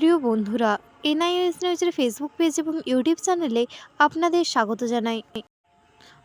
প্রিয় বন্ধুরা এনআইএস নিউজের ফেসবুক পেজ এবং ইউটিউব চ্যানেলে আপনাদের স্বাগত জানাই।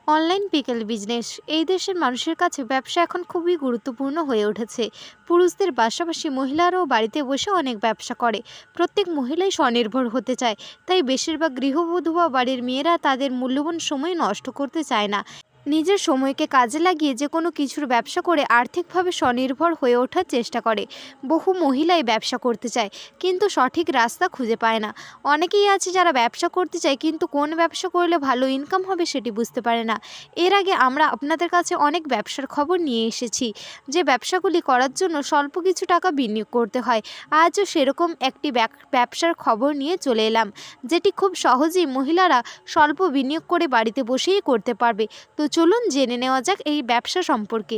অনলাইন বিকেল বিজনেস এই দেশের মানুষের কাছে ব্যবসা এখন খুবই গুরুত্বপূর্ণ হয়ে উঠেছে। পুরুষদের পাশাপাশি মহিলারাও বাড়িতে বসে অনেক ব্যবসা করে। প্রত্যেক মহিলাই স্বনির্ভর হতে চায়, তাই বেশিরভাগ গৃহবধূ বা বাড়ির মেয়েরা তাদের মূল্যবান সময় নষ্ট করতে চায় না। নিজের সময়কে কাজে লাগিয়ে যে কোনো কিছুর ব্যবসা করে আর্থিকভাবে স্বনির্ভর হয়ে ওঠার চেষ্টা করে। বহু মহিলাই ব্যবসা করতে চায়, কিন্তু সঠিক রাস্তা খুঁজে পায় না। অনেকেই আছে যারা ব্যবসা করতে চায়, কিন্তু কোন ব্যবসা করলে ভালো ইনকাম হবে সেটি বুঝতে পারে না। এর আগে আমরা আপনাদের কাছে অনেক ব্যবসার খবর নিয়ে এসেছি, যে ব্যবসাগুলি করার জন্য স্বল্প কিছু টাকা বিনিয়োগ করতে হয়। আজও সেরকম একটি ব্যবসার খবর নিয়ে চলে এলাম, যেটি খুব সহজেই মহিলারা স্বল্প বিনিয়োগ করে বাড়িতে বসেই করতে পারবে। তো চলুন জেনে নেওয়া যাক এই ব্যবসা সম্পর্কে।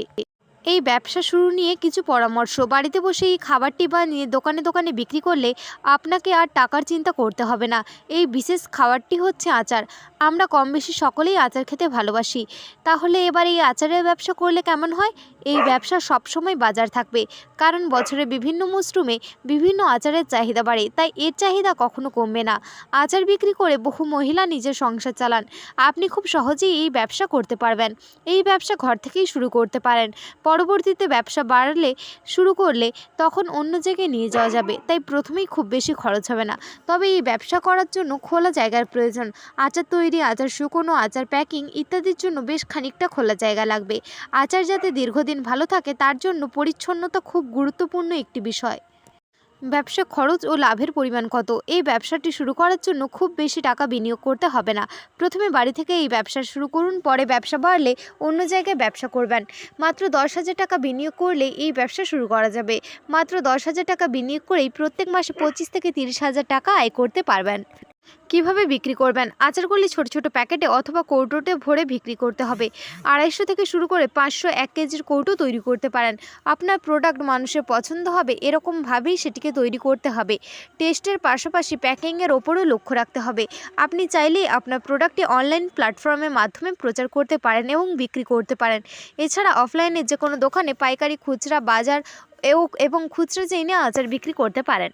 এই ব্যবসা শুরু নিয়ে কিছু পরামর্শ। বাড়িতে বসে এই খাবারটি বানিয়ে দোকানে দোকানে বিক্রি করলে আপনাকে আর টাকার চিন্তা করতে হবে না। এই বিশেষ খাবারটি হচ্ছে আচার। আমরা কম বেশি সকলেই আচার খেতে ভালোবাসি। তাহলে এবার এই আচারের ব্যবসা করলে কেমন হয়? এই ব্যবসা সবসময় বাজার থাকবে, কারণ বছরে বিভিন্ন মরশুমে বিভিন্ন আচারের চাহিদা বাড়ে, তাই এর চাহিদা কখনো কমবে না। আচার বিক্রি করে বহু মহিলা নিজের সংসার চালান। আপনি খুব সহজেই এই ব্যবসা করতে পারবেন। এই ব্যবসা ঘর থেকেই শুরু করতে পারেন। পরবর্তীতে ব্যবসা বাড়লে, শুরু করলে তখন অন্য জায়গায় নিয়ে যাওয়া যাবে। তাই প্রথমেই খুব বেশি খরচ হবে না। তবে এই ব্যবসা করার জন্য খোলা জায়গার প্রয়োজন। আচার তৈরি, আচার শুকনো, আচার প্যাকিং ইত্যাদির জন্য বেশ খানিকটা খোলা জায়গা লাগবে। আচার যাতে দীর্ঘদিন ভালো থাকে, তার জন্য পরিচ্ছন্নতা খুব গুরুত্বপূর্ণ একটি বিষয়। ব্যবসা খরচ ও লাভের পরিমাণ কত? এই ব্যবসাটি শুরু করার জন্য খুব বেশি টাকা বিনিয়োগ করতে হবে না। প্রথমে বাড়ি থেকে এই ব্যবসা শুরু করুন, পরে ব্যবসা বাড়লে অন্য জায়গায় ব্যবসা করবেন। মাত্র দশ হাজার টাকা বিনিয়োগ করলে এই ব্যবসা শুরু করা যাবে। মাত্র দশ হাজার টাকা বিনিয়োগ করেই প্রত্যেক মাসে পঁচিশ থেকে তিরিশ হাজার টাকা আয় করতে পারবেন। কীভাবে বিক্রি করবেন? আচারগুলি ছোট ছোট প্যাকেটে অথবা কৌটোতে ভরে বিক্রি করতে হবে। আড়াইশো থেকে শুরু করে পাঁচশো এক কেজির কৌটো তৈরি করতে পারেন। আপনার প্রোডাক্ট মানুষের পছন্দ হবে এরকমভাবেই সেটিকে তৈরি করতে হবে। টেস্টের পাশাপাশি প্যাকিংয়ের ওপরও লক্ষ্য রাখতে হবে। আপনি চাইলেই আপনার প্রোডাক্টটি অনলাইন প্ল্যাটফর্মের মাধ্যমে প্রচার করতে পারেন এবং বিক্রি করতে পারেন। এছাড়া অফলাইনে যে কোনো দোকানে পাইকারি খুচরা, বাজার এবং খুচরা চেইনে আচার বিক্রি করতে পারেন।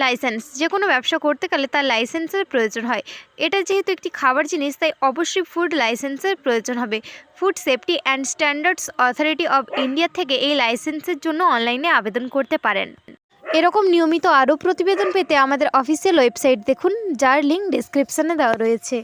লাইসেন্স। যে কোনো ব্যবসা করতে গেলে তার লাইসেন্সের প্রয়োজন হয়। এটা যেহেতু একটি খাবার জিনিস, তাই অবশ্যই ফুড লাইসেন্সের প্রয়োজন হবে। Food safety and standards authority of India থেকে এই লাইসেন্সের জন্য অনলাইনে আবেদন করতে পারেন। এরকম নিয়মিত আরও প্রতিবেদন পেতে আমাদের অফিসিয়াল ওয়েবসাইট দেখুন, যার লিঙ্ক ডিসক্রিপশানে দেওয়া রয়েছে।